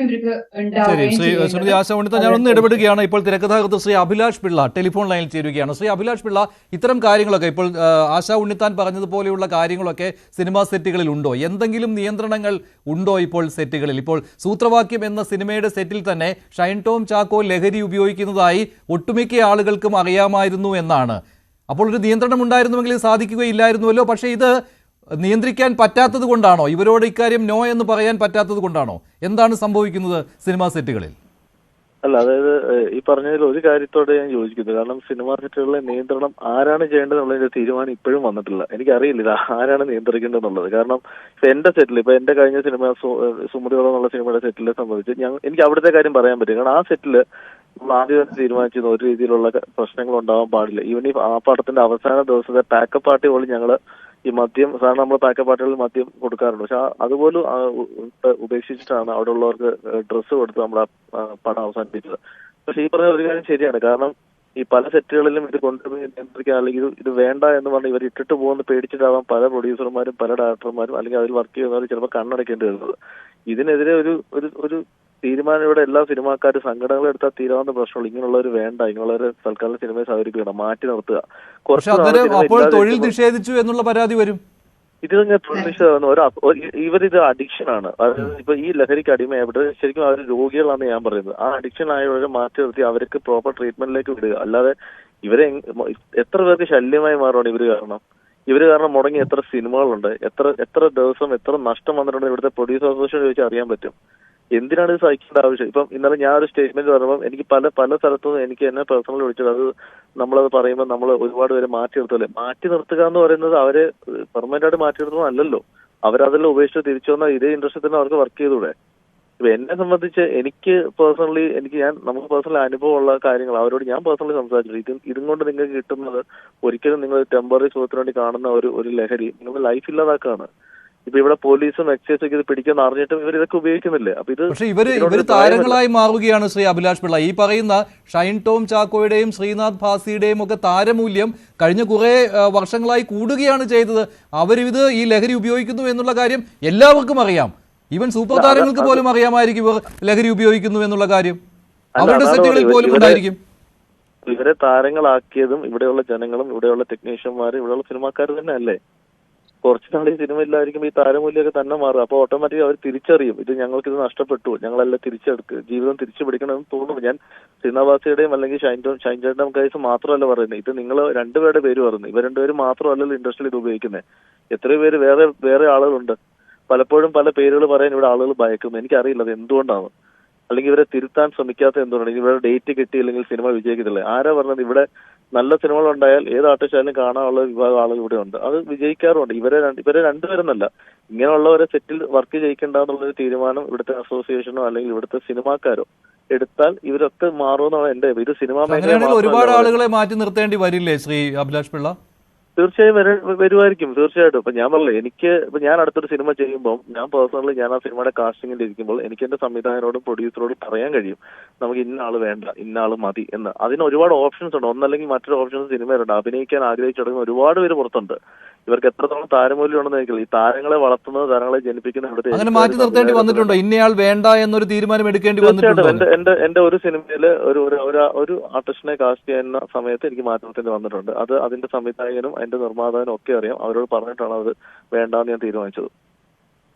ഇവർക്ക് ശ്രീ ഞാൻ ഒന്ന് ഇടപെടുകയാണ്. ഇപ്പോൾ തിരക്കഥാകൃത്ത് ശ്രീ അഭിലാഷ് പിള്ള ടെലിഫോൺ ലൈനിൽ ചേരുകയാണ്. ശ്രീ അഭിലാഷ് പിള്ള ഇത്തരം കാര്യങ്ങളൊക്കെ ഇപ്പോൾ ആശാ ഉണ്ണിത്താൻ പറഞ്ഞതുപോലെയുള്ള കാര്യങ്ങളൊക്കെ സിനിമാ സെറ്റുകളിൽ ഉണ്ടോ? എന്തെങ്കിലും നിയന്ത്രണങ്ങൾ ഉണ്ടോ ഇപ്പോൾ സെറ്റുകളിൽ? ഇപ്പോൾ സൂത്രവാക്യം എന്ന സിനിമയുടെ സെറ്റിൽ തന്നെ ഷൈൻ ടോം ചാക്കോ ലഹരി ഉപയോഗിക്കുന്നതായി ഒട്ടുമിക്ക ആളുകൾക്കും അറിയാമായിരുന്നു എന്നാണ്. അപ്പോൾ ഒരു നിയന്ത്രണം ഉണ്ടായിരുന്നുവെങ്കിൽ സാധിക്കുകയില്ലായിരുന്നുവല്ലോ. പക്ഷേ ഇത് നിയന്ത്രിക്കാൻ പറ്റാത്തത് കൊണ്ടാണോ? ഇവരോട് ഇക്കാര്യം നോ എന്ന് പറയാൻ പറ്റാത്തത് കൊണ്ടാണോ? എന്താണ് സംഭവിക്കുന്നത് സിനിമാ സെറ്റുകളിൽ? അല്ല അതായത് ഈ പറഞ്ഞതിൽ ഒരു കാര്യത്തോടെ ഞാൻ യോജിക്കുന്നു കാരണം സിനിമാ സെറ്റുകളിലെ നിയന്ത്രണം ആരാണ് ചെയ്യേണ്ടത് എന്നുള്ളതിന്റെ തീരുമാനം ഇപ്പോഴും വന്നിട്ടില്ല. എനിക്കറിയില്ല ഇത് ആരാണ് നിയന്ത്രിക്കേണ്ടതെന്നുള്ളത്. കാരണം ഇപ്പൊ എന്റെ സെറ്റിൽ ഇപ്പൊ എന്റെ കഴിഞ്ഞ സിനിമ സുമതിയോളം എന്നുള്ള സിനിമയുടെ സെറ്റിലെ സംബന്ധിച്ച് ഞാൻ എനിക്ക് അവിടുത്തെ കാര്യം പറയാൻ പറ്റും. കാരണം ആ സെറ്റിൽ ആദ്യം തന്നെ തീരുമാനിച്ചിരുന്നു ഒരു രീതിയിലുള്ള പ്രശ്നങ്ങൾ ഉണ്ടാവാൻ പാടില്ല. ഈവൻ ഈ ആ പടത്തിന്റെ അവസാന ദിവസത്തെ പാക്കപ്പ് പാർട്ടി പോലും ഞങ്ങൾ ഈ മദ്യം സാധാരണ നമ്മൾ പാക്ക പാട്ടുകളിൽ മദ്യം കൊടുക്കാറുണ്ട്. പക്ഷെ അതുപോലും ഉപേക്ഷിച്ചിട്ടാണ് അവിടെ ഉള്ളവർക്ക് ഡ്രസ്സ് കൊടുത്ത് ആ പടം അവസാനിപ്പിച്ചത്. പക്ഷെ ഈ പറഞ്ഞ ഒരു കാര്യം ശരിയാണ്. കാരണം ഈ പല സെറ്റുകളിലും ഇത് കൊണ്ടുപോയി നിയന്ത്രിക്കാൻ അല്ലെങ്കിൽ ഇത് ഇത് വേണ്ട എന്ന് പറഞ്ഞ് ഇവർ ഇട്ടിട്ട് പോകുന്ന പേടിച്ചിട്ടാവാം പല പ്രൊഡ്യൂസർമാരും പല ഡയറക്ടർമാരും അല്ലെങ്കിൽ അതിൽ വർക്ക് ചെയ്യുന്നവർ ചിലപ്പോൾ കണ്ണടയ്ക്കേണ്ടി വരുന്നത്. ഇതിനെതിരെ ഒരു ഒരു ഒരു തീരുമാനം ഇവിടെ എല്ലാ സിനിമാക്കാരും സംഘടനകൾ എടുത്താൽ തീരാവുന്ന പ്രശ്നമുള്ളൂ. ഇങ്ങനെയുള്ളവർ വേണ്ട. ഇങ്ങനെയുള്ളവർ തൽക്കാലം സിനിമയെ സഹകരിക്കണം. മാറ്റി നിർത്തുക. അപ്പോൾ തൊഴിൽ നിഷേധിച്ചു എന്നുള്ള പരാതി വരും. ഇത് തന്നെ പ്രതീക്ഷിച്ചതാണ് ഒരു ഇവരിത് അഡിക്ഷൻ ആണ്. അതായത് ഇപ്പൊ ഈ ലഹരിക്ക് അടിമയായിട്ട് ശരിക്കും അവർ രോഗികളാണെന്ന് ഞാൻ പറയുന്നത്. ആ അഡിക്ഷൻ ആയവരെ മാറ്റി നിർത്തി അവർക്ക് പ്രോപ്പർ ട്രീറ്റ്മെന്റിലേക്ക് വിടുക. അല്ലാതെ ഇവരെ എത്ര പേർക്ക് ശല്യമായി മാറുകയാണ് ഇവർ കാരണം? ഇവർ കാരണം മുടങ്ങി എത്ര സിനിമകളുണ്ട്? എത്ര എത്ര ദിവസം എത്ര നഷ്ടം വന്നിട്ടുണ്ട് ഇവിടുത്തെ പ്രൊഡ്യൂസർ അസോസിയേഷൻ ചോദിച്ചാൽ അറിയാൻ പറ്റും. എന്തിനാണ് ഇത് സഹിക്കേണ്ട ആവശ്യം? ഇപ്പം ഇന്നലെ ഞാൻ ഒരു സ്റ്റേറ്റ്മെന്റ് പറയുമ്പോൾ എനിക്ക് പല പല സ്ഥലത്തും എനിക്ക് എന്നെ പേഴ്സണൽ വിളിച്ചത്. അത് നമ്മളത് പറയുമ്പോൾ നമ്മൾ ഒരുപാട് പേരെ മാറ്റി നിർത്തല്ലേ? മാറ്റി നിർത്തുക എന്ന് പറയുന്നത് അവരെ പെർമനന്റ് ആയിട്ട് മാറ്റി നിർത്തുന്നത് അല്ലല്ലോ. അവരതെല്ലാം ഉപേക്ഷിച്ച് തിരിച്ചു വന്നാൽ ഇതേ ഇൻട്രസ്റ്റ് തന്നെ അവർക്ക് വർക്ക് ചെയ്തൂടെ ഇപ്പൊ എന്നെ സംബന്ധിച്ച് എനിക്ക് പേഴ്സണലി എനിക്ക് ഞാൻ നമുക്ക് പേഴ്സണലി അനുഭവമുള്ള കാര്യങ്ങൾ അവരോട് ഞാൻ പേഴ്സണലി സംസാരിച്ചു ഇത് ഇതും കൊണ്ട് നിങ്ങൾക്ക് കിട്ടുന്നത് ഒരിക്കലും നിങ്ങൾ ടെമ്പററി സുഖത്തിന് വേണ്ടി കാണുന്ന ഒരു ഒരു ലഹരി നിങ്ങളുടെ ലൈഫ് ഇല്ലാതാക്കാണ് ഇപ്പൊ ഇവിടെ പോലീസും എക്സൈസും ഇത് പിടിക്കുന്ന അറിഞ്ഞിട്ടും ഇവർ ഇതൊക്കെ ഉപയോഗിക്കുന്നില്ലേ? അപ്പൊ ഇത് പക്ഷേ ഇവർ ഇവർ താരങ്ങളായി മാറുകയാണ് ശ്രീ അഭിലാഷ് പിള്ള. ഈ പറയുന്ന ഷൈൻ ടോം ചാക്കോയുടെയും ശ്രീനാഥ് ഭാസിയുടെയും ഒക്കെ താരമൂല്യം കഴിഞ്ഞ കുറെ വർഷങ്ങളായി കൂടുകയാണ് ചെയ്തത്. അവരിത് ഈ ലഹരി ഉപയോഗിക്കുന്നു എന്നുള്ള കാര്യം എല്ലാവർക്കും അറിയാം. ഈവൻ സൂപ്പർ താരങ്ങൾക്ക് പോലും അറിയാമായിരിക്കും ഇവർ ലഹരി ഉപയോഗിക്കുന്നു എന്നുള്ള കാര്യം. അവരുടെ സെറ്റുകളിൽ ഇവർ പോലും ഉണ്ടായിരിക്കും. ഇവരെ താരങ്ങളാക്കിയതും ഇവിടെയുള്ള ജനങ്ങളും ഇവിടെയുള്ള ടെക്നീഷ്യന്മാരും ഇവിടെയുള്ള സിനിമാക്കാർ തന്നെ അല്ലേ കുറച്ച് നാൾ ഈ സിനിമ ഇല്ലായിരിക്കും ഈ താരമൂല്യമൊക്കെ തന്നെ മാറും. അപ്പോൾ ഓട്ടോമാറ്റിക് അവർ തിരിച്ചറിയും. ഇത് ഞങ്ങൾക്ക് ഇത് നഷ്ടപ്പെട്ടു. ഞങ്ങളെല്ലാം തിരിച്ചെടുക്കുക ജീവിതം തിരിച്ചു പിടിക്കണമെന്ന് തോന്നുന്നു. ഞാൻ ശ്രീനാവാസിയുടെയും അല്ലെങ്കിൽ ഷൈൻജോ ഷൈൻജേട്ടൻ കേസ് മാത്രമല്ല പറയുന്നത് ഇത് നിങ്ങൾ രണ്ടുപേരുടെ പേര് പറയുന്നത് ഇവർ രണ്ടുപേരും മാത്രമല്ലല്ലോ ഇൻഡസ്ട്രിയിൽ ഇത് ഉപയോഗിക്കുന്നത് എത്രയോ പേര് വേറെ വേറെ ആളുകളുണ്ട്. പലപ്പോഴും പല പേരുകൾ പറയാൻ ഇവിടെ ആളുകൾ ഭയക്കും എനിക്കറിയില്ല അത് എന്തുകൊണ്ടാണ്. അല്ലെങ്കിൽ ഇവരെ തിരുത്താൻ ശ്രമിക്കാത്ത എന്തുകൊണ്ടാണ്? ഇവരുടെ ഡേറ്റ് കിട്ടിയില്ലെങ്കിൽ സിനിമ വിജയിക്കത്തില്ല? ആരാ പറഞ്ഞത്? ഇവിടെ നല്ല സിനിമകൾ ഉണ്ടായാൽ ഏത് ആർട്ടിസ്റ്റായാലും കാണാനുള്ള വിഭാഗം ആളുകൾ ഇവിടെ ഉണ്ട് അത് വിജയിക്കാറുണ്ട്. ഇവരെ ഇവരെ രണ്ടുപേരെന്നല്ല. ഇങ്ങനെയുള്ളവരെ സെറ്റിൽ വർക്ക് ചെയ്യിക്കണ്ട എന്നുള്ളൊരു തീരുമാനം ഇവിടുത്തെ അസോസിയേഷനോ അല്ലെങ്കിൽ ഇവിടുത്തെ സിനിമാക്കാരോ എടുത്താൽ ഇവരൊക്കെ മാറുമെന്നാണ് എന്റെ ഇത് സിനിമാ ഒരുപാട് ആളുകളെ മാറ്റി നിർത്തേണ്ടി വരില്ലേ ശ്രീ അഭിലാഷ് പിള്ള? തീർച്ചയായും വര വരുമായിരിക്കും തീർച്ചയായിട്ടും. ഇപ്പൊ ഞാൻ പറഞ്ഞു എനിക്ക് ഇപ്പൊ ഞാൻ അടുത്തൊരു സിനിമ ചെയ്യുമ്പോൾ ഞാൻ പേഴ്സണലി ഞാൻ ആ സിനിമയുടെ കാസ്റ്റിംഗിൽ ഇരിക്കുമ്പോൾ എനിക്ക് എന്റെ സംവിധായകനോടും പ്രൊഡ്യൂസറോടും പറയാൻ കഴിയും. നമുക്ക് ഇന്ന ആൾ വേണ്ട ഇന്ന ആൾ മതി എന്ന്. അതിന് ഒരുപാട് ഓപ്ഷൻസ് ഉണ്ട്. ഒന്നല്ലെങ്കിൽ മറ്റൊരു ഓപ്ഷൻസ് സിനിമയിലുണ്ട് അഭിനയിക്കാൻ ആഗ്രഹിച്ചു തുടങ്ങുന്ന ഒരുപാട് പേര് പുറത്തുണ്ട്. ഇവർക്ക് എത്രത്തോളം താരമൂല്യം ഉണ്ടെന്ന് എനിക്കില്ല ഈ താരങ്ങളെ വളർത്തുന്നത് താരങ്ങളെ ജനിപ്പിക്കുന്ന ഇവിടുത്തെ അങ്ങനെ മാറ്റി നിർത്തേണ്ടി വന്നിട്ടുണ്ടോ? ഇന്നയാൾ വേണ്ട എന്നൊരു തീരുമാനം എടുക്കേണ്ടി വന്നിട്ടുണ്ട്? എന്റെ എന്റെ എന്റെ ഒരു സിനിമയിൽ ഒരു ഒരു- ഒരു ആർട്ടിസ്റ്റിനെ കാസ്റ്റ് ചെയ്യുന്ന സമയത്ത് എനിക്ക് മാറ്റി നിർത്തേണ്ടി വന്നിട്ടുണ്ട്. അത് അതിന്റെ സംവിധായകനും അതിന്റെ നിർമ്മാതാവിനും ഒക്കെ അറിയാം. അവരോട് പറഞ്ഞിട്ടാണ് അത് വേണ്ടാന്ന് ഞാൻ തീരുമാനിച്ചത്.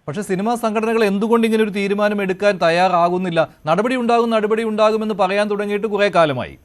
പക്ഷെ സിനിമാ സംഘടനകൾ എന്തുകൊണ്ട് ഇങ്ങനെ ഒരു തീരുമാനം എടുക്കാൻ തയ്യാറാകുന്നില്ല? നടപടി ഉണ്ടാകും നടപടി ഉണ്ടാകുമെന്ന് പറയാൻ തുടങ്ങിയിട്ട് കുറെ കാലമായി.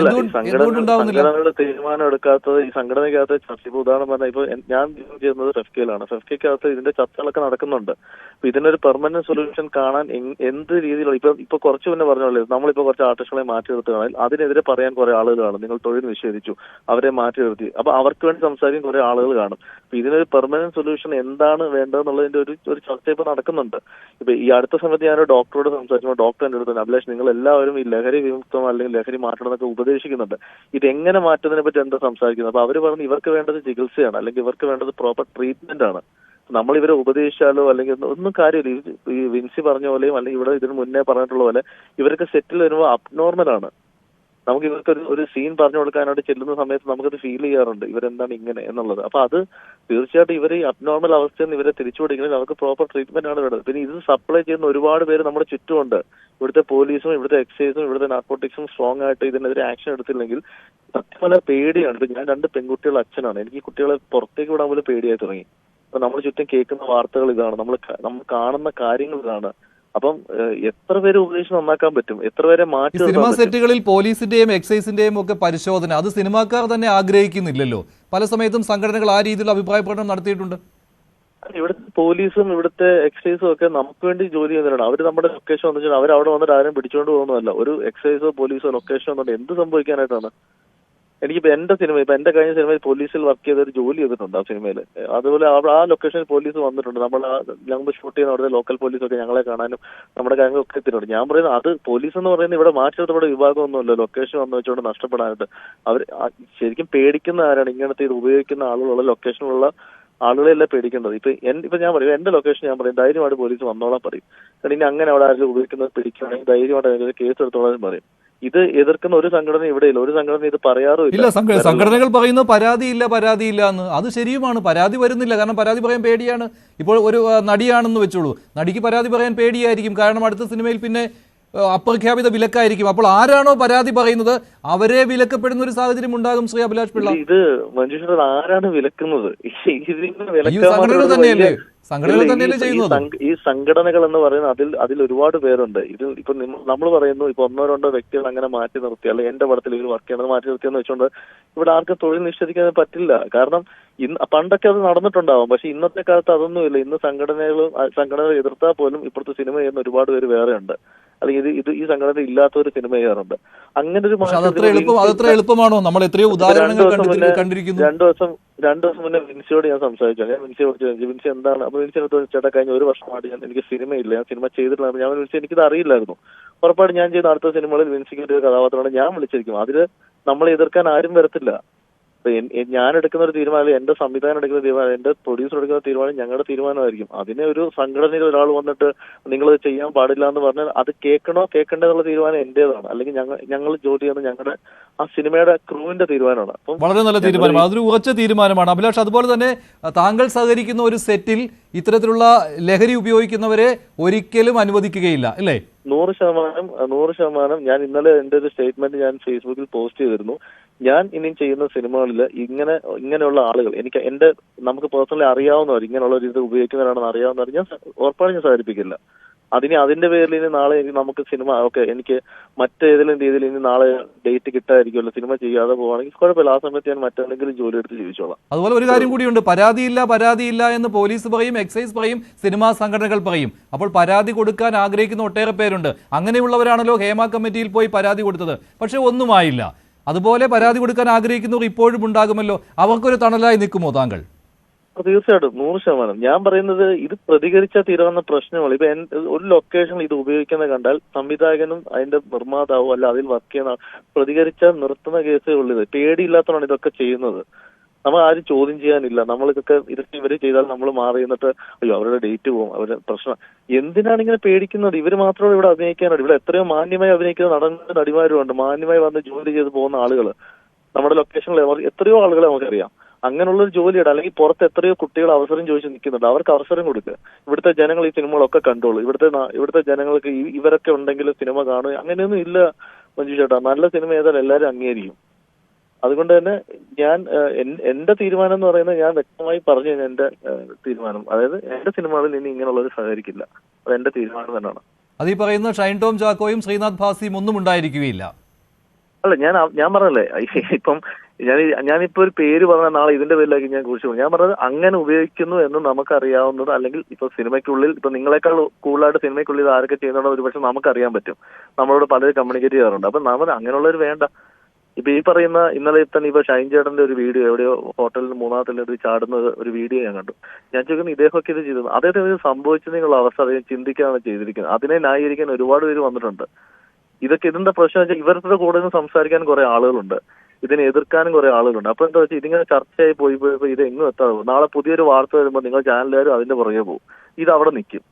അല്ല, ഈ എന്തുകൊണ്ട് സംഘടന എന്തുകൊണ്ടുണ്ടാവുന്നില്ല? സംഘടനകളുടെ തീരുമാനം എടുക്കാത്തത് ഈ സംഘടനയ്ക്കകത്ത് ചർച്ച ഇപ്പൊ ഉദാഹരണം പറഞ്ഞാൽ ഇപ്പൊ ഞാൻ ചെയ്യുന്നത് ഫെഫ്കയിലാണ് ഫെഫ്കയ്ക്കകത്ത് ഇതിന്റെ ചർച്ചകളൊക്കെ നടക്കുന്നുണ്ട്. അപ്പൊ ഇതിനൊരു പെർമനന്റ് സൊല്യൂഷൻ കാണാൻ എന്ത് രീതിയിലുള്ള ഇപ്പൊ ഇപ്പൊ കുറച്ച് മുന്നേ പറഞ്ഞോളൂ നമ്മളിപ്പോ കുറച്ച് ആർട്ടിസ്റ്റുകളെ മാറ്റി നിർത്തുകയാണെങ്കിൽ അതിനെതിരെ പറയാൻ കുറെ ആളുകൾ കാണും. നിങ്ങൾ തൊഴിൽ നിഷേധിച്ചു അവരെ മാറ്റി നിർത്തി. അപ്പൊ അവർക്ക് വേണ്ടി സംസാരിക്കാൻ കുറെ ആളുകൾ കാണും. അപ്പൊ ഇതിനൊരു പെർമനന്റ് സൊല്യൂഷൻ എന്താണ് വേണ്ടതെന്നുള്ളതിന്റെ ഒരു ഒരു ചർച്ച ഇപ്പൊ നടക്കുന്നുണ്ട്. ഇപ്പൊ ഈ അടുത്ത സമയത്ത് ഞാൻ ഡോക്ടറോട് സംസാരിക്കുമ്പോൾ ഡോക്ടർ എന്റെ അടുത്ത് അഭിലാഷ് നിങ്ങൾ എല്ലാവരും ഈ ലഹരി വിമുക്തം അല്ലെങ്കിൽ ലഹരി മാറ്റണം എന്നൊക്കെ ഉപദേശിക്കുന്നുണ്ട് ഇതെങ്ങനെ മാറ്റുന്നതിനെ പറ്റി എന്താ സംസാരിക്കുന്നത്? അപ്പൊ അവർ പറഞ്ഞു ഇവർക്ക് വേണ്ടത് ചികിത്സയാണ് അല്ലെങ്കിൽ ഇവർക്ക് വേണ്ടത് പ്രോപ്പർ ട്രീറ്റ്മെന്റ് ആണ്. നമ്മൾ ഇവരെ ഉപദേശിച്ചാലോ അല്ലെങ്കിൽ ഒന്നും- കാര്യമില്ല. ഈ വിൻസി പറഞ്ഞ പോലെയും അല്ലെങ്കിൽ ഇവിടെ ഇതിന് മുന്നേ പറഞ്ഞിട്ടുള്ള പോലെ ഇവരൊക്കെ സെറ്റിൽ വരുമ്പോൾ അബ്നോർമൽ ആണ്. നമുക്ക് ഇവർക്ക് ഒരു ഒരു സീൻ പറഞ്ഞു കൊടുക്കാനായിട്ട് ചെല്ലുന്ന സമയത്ത് നമുക്കത് ഫീൽ ചെയ്യാറുണ്ട്. ഇവരെന്താണ് ഇങ്ങനെ എന്നുള്ളത്. അപ്പൊ അത് തീർച്ചയായിട്ടും ഇവർ ഈ അബ്നോർമൽ അവസ്ഥയിൽ നിന്ന് ഇവരെ തിരിച്ചു അവർക്ക് പ്രോപ്പർ ട്രീറ്റ്മെന്റ് ആണ് വേണ്ടത്. പിന്നെ ഇത് സപ്ലൈ ചെയ്യുന്ന ഒരുപാട് പേര് നമ്മുടെ ചുറ്റുമുണ്ട്. ഇവിടുത്തെ പോലീസും ഇവിടുത്തെ എക്സൈസും ഇവിടുത്തെ നാർക്കോട്ടിക്സും സ്ട്രോങ് ആയിട്ട് ഇതിനെതിരെ ആക്ഷൻ എടുത്തില്ലെങ്കിൽ സത്യം പറഞ്ഞാൽ പേടിയാണ്. ഇപ്പൊ ഞാൻ രണ്ട് പെൺകുട്ടികളുടെ അച്ഛനാണ്. എനിക്ക് കുട്ടികളെ പുറത്തേക്ക് വിടാൻ പോലും പേടിയായി തുടങ്ങി. അപ്പൊ നമ്മൾ ചുറ്റും കേൾക്കുന്ന വാർത്തകൾ ഇതാണ്. നമ്മൾ നമ്മൾ കാണുന്ന കാര്യങ്ങൾ ഇതാണ്. അപ്പം എത്ര പേര് ഉപദേശം നന്നാക്കാൻ പറ്റും? എത്ര പേരെ മാറ്റി സിനിമാ സെറ്റുകളിൽ പോലീസിന്റെയും എക്സൈസിന്റെയും ഒക്കെ പരിശോധന അത് സിനിമാക്കാർ തന്നെ ആഗ്രഹിക്കുന്നില്ലല്ലോ. പല സമയത്തും സംഘടനകൾ ആ രീതിയിൽ അഭിപ്രായ പ്രകടനം നടത്തിയിട്ടുണ്ട്. ഇവിടുത്തെ പോലീസും ഇവിടുത്തെ എക്സൈസും ഒക്കെ നമുക്ക് വേണ്ടി ജോലി ചെയ്യുന്നവരാണ്. അവർ നമ്മുടെ ലൊക്കേഷൻ വന്നിട്ട് അവർ അവിടെ വന്നിട്ട് ആരും പിടിച്ചുകൊണ്ട് പോകുന്നതല്ല. ഒരു എക്സൈസോ പോലീസോ ലൊക്കേഷൻ വന്നിട്ട് എന്ത് സംഭവിക്കാനായിട്ടാണ്? എനിക്കിപ്പോ എന്റെ സിനിമ ഇപ്പൊ എന്റെ കഴിഞ്ഞ സിനിമയിൽ പോലീസിൽ വർക്ക് ചെയ്ത ഒരു ജോലി ചെയ്തിട്ടുണ്ട് ആ സിനിമയിൽ. അതുപോലെ അവിടെ ആ ലൊക്കേഷനിൽ പോലീസ് വന്നിട്ടുണ്ട്. നമ്മൾ ഞങ്ങൾ ഷൂട്ട് ചെയ്യുന്ന അവിടുത്തെ ലോക്കൽ പോലീസ് ഒക്കെ ഞങ്ങളെ കാണാനും നമ്മുടെ കാര്യങ്ങളൊക്കെ എത്തിയിട്ടുണ്ട്. ഞാൻ പറയുന്നത് അത് പോലീസ് എന്ന് പറയുന്നത് ഇവിടെ മാറ്റിയെടുത്തവിടെ വിഭാഗമൊന്നുമല്ല. ലൊക്കേഷൻ വന്നു വെച്ചുകൊണ്ട് നഷ്ടപ്പെടാനായിട്ട്. അവർ ശരിക്കും പേടിക്കുന്ന ആരാണ്? ഇങ്ങനത്തെ ഇത് ഉപയോഗിക്കുന്ന ആളുകളുള്ള ലൊക്കേഷനിലുള്ള ആളുകളെയല്ല പേടിക്കേണ്ടത്? ഇപ്പൊ ഇപ്പൊ ഞാൻ പറയും എന്റെ ലൊക്കേഷൻ ഞാൻ പറയും ധൈര്യമായിട്ട് പോലീസ് വന്നോളാൻ പറയും. കാരണം ഇനി അങ്ങനെ അവിടെ ആരെങ്കിലും ഉപയോഗിക്കുന്നത് പിടിക്കുകയാണെങ്കിൽ ധൈര്യമായിട്ട് കേസ് എടുത്തോളാൻ പറയും. ഇത് എതിർക്കുന്ന ഒരു സംഘടന ഇവിടെ ഇല്ല. ഒരു സംഘടന ഇത് പറയാറും ഇല്ല പറയുന്നു സംഘടനകൾ പറയുന്നത് പരാതിയില്ല പരാതിയില്ല എന്ന്. അത് ശരിയുമാണ്. പരാതി വരുന്നില്ല. കാരണം പരാതി പറയാൻ പേടിയാണ്. ഇപ്പോൾ ഒരു നടിയാണെന്ന് വെച്ചോളൂ. നടിക്ക് പരാതി പറയാൻ പേടിയായിരിക്കും. കാരണം അടുത്ത സിനിമയിൽ പിന്നെ അപ്രഖ്യാപിത വിലക്കായിരിക്കും. അപ്പോൾ ആരാണോ പരാതി പറയുന്നത്? അവരെ വിലക്കപ്പെടുന്ന ഒരു സാഹചര്യം ഉണ്ടാകും ശ്രീ അഭിലാഷ് പിള്ള. ഇത് മഞ്ജുഷ ആരാണ് വിലക്കുന്നത്? തന്നെയല്ലേ? ഇല്ല, ഈ- സംഘടനകൾ എന്ന് പറയുന്നത് അതിൽ അതിൽ ഒരുപാട് പേരുണ്ട്. ഇത് ഇപ്പൊ നമ്മൾ പറയുന്നു ഇപ്പൊ ഒന്നോ രണ്ടോ വ്യക്തികൾ അങ്ങനെ മാറ്റി നിർത്തി അല്ലെ എന്റെ പടത്തിൽ ഇവർ വർക്ക് ചെയ്യണത് മാറ്റി നിർത്തിയെന്ന് വെച്ചുകൊണ്ട് ഇവിടെ ആർക്കും തൊഴിൽ നിഷേധിക്കാൻ പറ്റില്ല. കാരണം ഇന്ന് പണ്ടൊക്കെ അത് നടന്നിട്ടുണ്ടാവും പക്ഷെ ഇന്നത്തെ കാലത്ത് അതൊന്നുമില്ല. ഇന്ന് സംഘടനകളും ആ സംഘടനകൾ എതിർത്താൽ പോലും ഇപ്പോഴത്തെ സിനിമ ചെയ്യുന്ന ഒരുപാട് പേര് വേറെ ഉണ്ട് അല്ലെങ്കിൽ ഇത് ഇത് ഈ സംഘടന ഇല്ലാത്ത ഒരു സിനിമ ചെയ്യാറുണ്ട്. അങ്ങനെ ഒരു എളുപ്പമാണോ? നമ്മൾ എത്രയോ ഉദാഹരണങ്ങൾ കണ്ടിരിക്കുന്നു. രണ്ടു ദിവസം രണ്ടു ദിവസം മുന്നേ വിൻസിയോട് ഞാൻ സംസാരിച്ചു. ഞാൻ വിൻസിയെ ചോദിച്ചു വിൻസി എന്താണ്? അപ്പൊ വിൻസി എടുത്ത് ചേട്ടാ കഴിഞ്ഞ ഒരു വർഷമായിട്ട് ഞാൻ എനിക്ക് സിനിമയില്ല. ഞാൻ സിനിമ ചെയ്തിട്ടില്ല. ഞാൻ വിൻസി എനിക്കിത് അറിയില്ലായിരുന്നു. ഉറപ്പായിട്ട് ഞാൻ ചെയ്യുന്ന അടുത്ത സിനിമകളിൽ വിൻസിക്ക് ഒരു കഥാപാത്രമാണ് ഞാൻ വിളിച്ചിരിക്കും. അതിൽ നമ്മളെ എതിർക്കാൻ ആരും വരത്തില്ല. ഞാൻ എടുക്കുന്ന ഒരു തീരുമാനം എന്റെ സംവിധാനം എടുക്കുന്ന തീരുമാനം എന്റെ പ്രൊഡ്യൂസർ എടുക്കുന്ന തീരുമാനം ഞങ്ങളുടെ തീരുമാനമായിരിക്കും. അതിനെ ഒരു സംഘടനയിൽ ഒരാൾ വന്നിട്ട് നിങ്ങൾ ചെയ്യാൻ പാടില്ല എന്ന് പറഞ്ഞാൽ അത് കേൾക്കണോ കേൾക്കണ്ടേ എന്നുള്ള തീരുമാനം എന്റേതാണ്. അല്ലെങ്കിൽ ഞങ്ങൾ ഞങ്ങൾ ജോലി ചെയ്യുന്ന ഞങ്ങളുടെ ആ സിനിമയുടെ ക്രൂവിന്റെ തീരുമാനമാണ്. അപ്പം വളരെ നല്ല തീരുമാനം. അതൊരു ഉറച്ച തീരുമാനമാണ്. അഭിലാഷ് അതുപോലെ തന്നെ താങ്കൾ സഹകരിക്കുന്ന ഒരു സെറ്റിൽ ഇത്തരത്തിലുള്ള ലഹരി ഉപയോഗിക്കുന്നവരെ ഒരിക്കലും അനുവദിക്കുകയില്ല അല്ലേ? നൂറ് ശതമാനം നൂറ് ശതമാനം ഞാൻ ഇന്നലെ എന്റെ ഒരു സ്റ്റേറ്റ്മെന്റ് ഞാൻ ഫേസ്ബുക്കിൽ പോസ്റ്റ് ചെയ്തിരുന്നു. ഞാൻ ഇനി ചെയ്യുന്ന സിനിമകളിൽ ഇങ്ങനെ ഇങ്ങനെയുള്ള ആളുകൾ എനിക്ക് എന്റെ നമുക്ക് പേഴ്സണലി അറിയാവുന്നവർ ഇങ്ങനെയുള്ള ഒരു ഇത് ഉപയോഗിക്കുന്നവരാണെന്ന് അറിയാവുന്നവർ ഞാൻ ഉറപ്പാണ് ഞാൻ സഹകരിപ്പിക്കില്ല. അതിന് അതിന്റെ പേരിൽ ഇനി നാളെ നമുക്ക് സിനിമ ഓക്കെ എനിക്ക് മറ്റേതെങ്കിലും രീതിയിൽ ഇനി നാളെ ഡേറ്റ് കിട്ടായിരിക്കുമല്ലോ സിനിമ ചെയ്യാതെ പോവാണെങ്കിൽ കുഴപ്പമില്ല. ആ സമയത്ത് ഞാൻ മറ്റെന്തെങ്കിലും ജോലി എടുത്ത് ജീവിച്ചോളാം. അതുപോലെ ഒരു കാര്യം കൂടിയുണ്ട്. പരാതിയില്ല പരാതിയില്ല എന്ന് പോലീസ് പറയും എക്സൈസ് പറയും സിനിമാ സംഘടനകൾ പറയും. അപ്പോൾ പരാതി കൊടുക്കാൻ ആഗ്രഹിക്കുന്ന ഒട്ടേറെ പേരുണ്ട്. അങ്ങനെയുള്ളവരാണല്ലോ ഹേമ കമ്മിറ്റിയിൽ പോയി പരാതി കൊടുത്തത്. പക്ഷെ ഒന്നുമായില്ല അതുപോലെ പരാതി കൊടുക്കാൻ ആഗ്രഹിക്കുന്നവർ ഇപ്പോഴും ഉണ്ടാകുമല്ലോ. അവർക്കൊരു തണലായി നിൽക്കുമോ താങ്കൾ? തീർച്ചയായിട്ടും. നൂറ് ശതമാനം. ഞാൻ പറയുന്നത് ഇത് പ്രതികരിച്ചാൽ തീരാവുന്ന പ്രശ്നമാണ്. ഇപ്പൊ ഒരു ലൊക്കേഷൻ ഇത് ഉപയോഗിക്കുന്നത് കണ്ടാൽ സംവിധായകനും അതിന്റെ നിർമ്മാതാവും അല്ല അതിൽ വർക്ക് ചെയ്യുന്ന പ്രതികരിച്ചാൽ നിർത്തുന്ന കേസേ ഉള്ളൂ ഇത് പേടിയില്ലാത്തതാണ് ഇതൊക്കെ ചെയ്യുന്നത്. നമ്മൾ ആരും ചോദ്യം ചെയ്യാനില്ല. നമ്മളിതൊക്കെ ഇതൊക്കെ ഇവർ ചെയ്താൽ നമ്മൾ മാറി എന്നിട്ട് അയ്യോ അവരുടെ ഡേറ്റ് പോകും അവരുടെ പ്രശ്നം. എന്തിനാണ് ഇങ്ങനെ പേടിക്കുന്നത്? ഇവർ മാത്രമേ ഇവിടെ അഭിനയിക്കാനുള്ളൂ ഇവിടെ എത്രയോ മാന്യമായി അഭിനയിക്കുന്ന നടന്ന നടിമാരുമുണ്ട്. മാന്യമായി വന്ന് ജോലി ചെയ്ത് പോകുന്ന ആളുകൾ നമ്മുടെ ലൊക്കേഷനിൽ എത്രയോ ആളുകളെ നമുക്കറിയാം. അങ്ങനെയുള്ള ഒരു ജോലിയുടെ അല്ലെങ്കിൽ പുറത്ത് എത്രയോ കുട്ടികൾ അവസരം ചോദിച്ച് നിൽക്കുന്നുണ്ട്. അവർക്ക് അവസരം കൊടുക്കുക ഇവിടുത്തെ ജനങ്ങൾ ഈ സിനിമകളൊക്കെ കണ്ടോളൂ. ഇവിടുത്തെ ഇവിടുത്തെ ജനങ്ങൾക്ക് ഇവരൊക്കെ ഉണ്ടെങ്കിൽ സിനിമ കാണുക. അങ്ങനെയൊന്നും ഇല്ല മഞ്ജു ചേട്ടാ. നല്ല സിനിമ ഏതായാലും എല്ലാവരും അംഗീകരിക്കും. അതുകൊണ്ട് തന്നെ ഞാൻ എന്റെ തീരുമാനം എന്ന് പറയുന്നത് ഞാൻ വ്യക്തമായി പറഞ്ഞു കഴിഞ്ഞാൽ എന്റെ തീരുമാനം. അതായത് എന്റെ സിനിമകളിൽ ഇനി ഇങ്ങനെയുള്ളവർ സഹകരിക്കില്ല. അത് എന്റെ തീരുമാനം തന്നെയാണ്. അത് ഈ പറയുന്ന ഷൈൻ ടോം ചാക്കോയും ശ്രീനാഥ് ഭാസിയും ഒന്നും ഉണ്ടായിരിക്കുകയില്ല. അല്ല ഞാൻ ഞാൻ പറഞ്ഞല്ലേ ഇപ്പം ഞാൻ ഞാനിപ്പോ ഒരു പേര് പറഞ്ഞ നാളെ ഇതിന്റെ പേരിലേക്ക് ഞാൻ കുറിച്ച് പോകും. ഞാൻ പറഞ്ഞത് അങ്ങനെ ഉപയോഗിക്കുന്നു എന്ന് നമുക്കറിയാവുന്നത് അല്ലെങ്കിൽ ഇപ്പൊ സിനിമയ്ക്കുള്ളിൽ ഇപ്പൊ നിങ്ങളെക്കാൾ കൂടുതലായിട്ട് സിനിമയ്ക്കുള്ളിൽ ആരൊക്കെ ചെയ്യുന്നുണ്ടോ ഒരുപക്ഷെ നമുക്കറിയാൻ പറ്റും. നമ്മളോട് പലരും കമ്മ്യൂണിക്കേറ്റ് ചെയ്യാറുണ്ട്. അപ്പൊ നമ്മൾ അങ്ങനെയുള്ളവർ വേണ്ട. ഇപ്പൊ ഈ പറയുന്ന ഇന്നലെ തന്നെ ഇപ്പൊ ഷൈൻ ചേട്ടന്റെ ഒരു വീഡിയോ എവിടെയോ ഹോട്ടലിൽ മൂന്നാമത്തെ ഒരു ചാടുന്ന ഒരു വീഡിയോ ഞാൻ കണ്ടു. ഞാൻ ചോദിക്കുന്നു ഇദ്ദേഹമൊക്കെ ഇത് ചെയ്തു. അദ്ദേഹത്തിന് ഇത് സംഭവിച്ചതിനുള്ള അവസ്ഥ അദ്ദേഹം ചിന്തിക്കാണ് ചെയ്തിരിക്കുന്നത്. അതിനെ ന്യായീകരിക്കാൻ ഒരുപാട് പേര് വന്നിട്ടുണ്ട്. ഇതൊക്കെ ഇതിന്റെ പ്രശ്നം വെച്ചാൽ ഇവരുടെ കൂടെ നിന്ന് സംസാരിക്കാൻ കുറെ ആളുകളുണ്ട്. ഇതിനെ എതിർക്കാനും കുറെ ആളുകളുണ്ട്. അപ്പൊ എന്താ വെച്ചാൽ ഇതിങ്ങനെ ചർച്ചയായി പോയി പോയി പോയി ഇത് എങ്ങും എത്താതെ നാളെ പുതിയൊരു വാർത്ത വരുമ്പോൾ നിങ്ങൾ ചാനലുകാരും അതിന്റെ പുറകെ പോകും. ഇത് അവിടെ നിൽക്കും.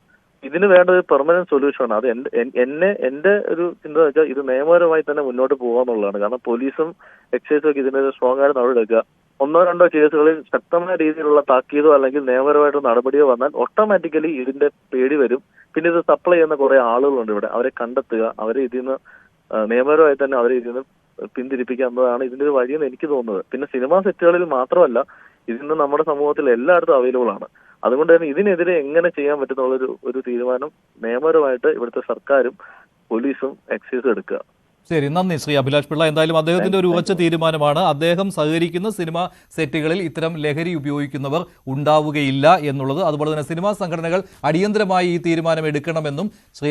ഇതിന് വേണ്ട ഒരു പെർമനന്റ് സൊല്യൂഷൻ അത് എന്നെ എന്റെ ഒരു ചിന്ത വെച്ചാൽ ഇത് നിയമപരമായി തന്നെ മുന്നോട്ട് പോകാന്നുള്ളതാണ് കാരണം പോലീസും എക്സൈസും ഒക്കെ ഇതിനൊരു സ്ട്രോങ് ആയിട്ട് നടപടിയെടുക്കുക. ഒന്നോ രണ്ടോ കേസുകളിൽ ശക്തമായ രീതിയിലുള്ള താക്കീതോ അല്ലെങ്കിൽ നിയമപരമായിട്ട് നടപടിയോ വന്നാൽ ഓട്ടോമാറ്റിക്കലി ഇതിന്റെ പേടി വരും. പിന്നെ ഇത് സപ്ലൈ ചെയ്യുന്ന കുറെ ആളുകളുണ്ട് ഇവിടെ. അവരെ കണ്ടെത്തുക അവരെ ഇതിൽ നിന്ന് നിയമപരമായി തന്നെ അവരെ ഇതിൽ നിന്ന് പിന്തിരിപ്പിക്കുക എന്നതാണ് ഇതിന്റെ ഒരു വഴിയെന്ന് എനിക്ക് തോന്നുന്നത്. പിന്നെ സിനിമാ സെറ്റുകളിൽ മാത്രമല്ല ഇതിന്ന് നമ്മുടെ സമൂഹത്തിൽ എല്ലായിടത്തും അവൈലബിൾ ആണ്. അതുകൊണ്ട് തന്നെ ഇതിനെതിരെ എങ്ങനെ ചെയ്യാൻ പറ്റുന്നുള്ളൊരു ഒരു തീരുമാനം നിയമപരമായിട്ട് ഇവിടുത്തെ സർക്കാരും പോലീസും എക്സൈസും എടുക്കുക. ശരി നന്ദി ശ്രീ അഭിലാഷ് പിള്ള. എന്തായാലും അദ്ദേഹത്തിന്റെ ഒരു ഉറച്ച തീരുമാനമാണ് അദ്ദേഹം സഹകരിക്കുന്ന സിനിമാ സെറ്റുകളിൽ ഇത്തരം ലഹരി ഉപയോഗിക്കുന്നവർ ഉണ്ടാവുകയില്ല എന്നുള്ളത്. അതുപോലെ തന്നെ സിനിമാ സംഘടനകൾ അടിയന്തരമായി ഈ തീരുമാനം എടുക്കണമെന്നും ശ്രീ